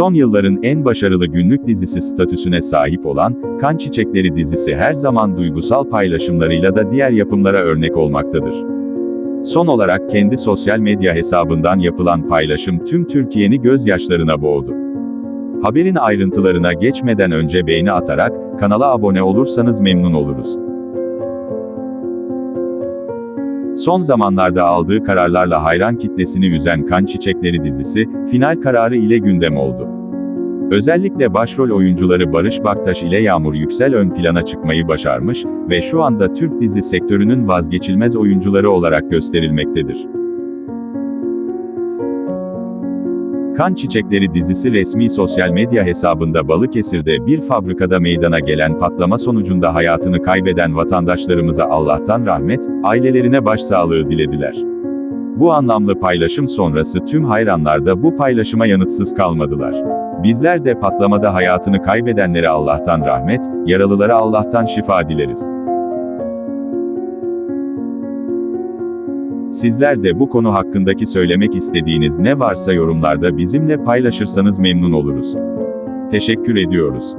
Son yılların en başarılı günlük dizisi statüsüne sahip olan, Kan Çiçekleri dizisi her zaman duygusal paylaşımlarıyla da diğer yapımlara örnek olmaktadır. Son olarak kendi sosyal medya hesabından yapılan paylaşım tüm Türkiye'ni gözyaşlarına boğdu. Haberin ayrıntılarına geçmeden önce beğeni atarak, kanala abone olursanız memnun oluruz. Son zamanlarda aldığı kararlarla hayran kitlesini üzen Kan Çiçekleri dizisi, final kararı ile gündem oldu. Özellikle başrol oyuncuları Barış Baktaş ile Yağmur Yüksel ön plana çıkmayı başarmış ve şu anda Türk dizi sektörünün vazgeçilmez oyuncuları olarak gösterilmektedir. Kan Çiçekleri dizisi resmi sosyal medya hesabında Balıkesir'de bir fabrikada meydana gelen patlama sonucunda hayatını kaybeden vatandaşlarımıza Allah'tan rahmet, ailelerine başsağlığı dilediler. Bu anlamlı paylaşım sonrası tüm hayranlar da bu paylaşıma yanıtsız kalmadılar. Bizler de patlamada hayatını kaybedenlere Allah'tan rahmet, yaralılara Allah'tan şifa dileriz. Sizler de bu konu hakkındaki söylemek istediğiniz ne varsa yorumlarda bizimle paylaşırsanız memnun oluruz. Teşekkür ediyoruz.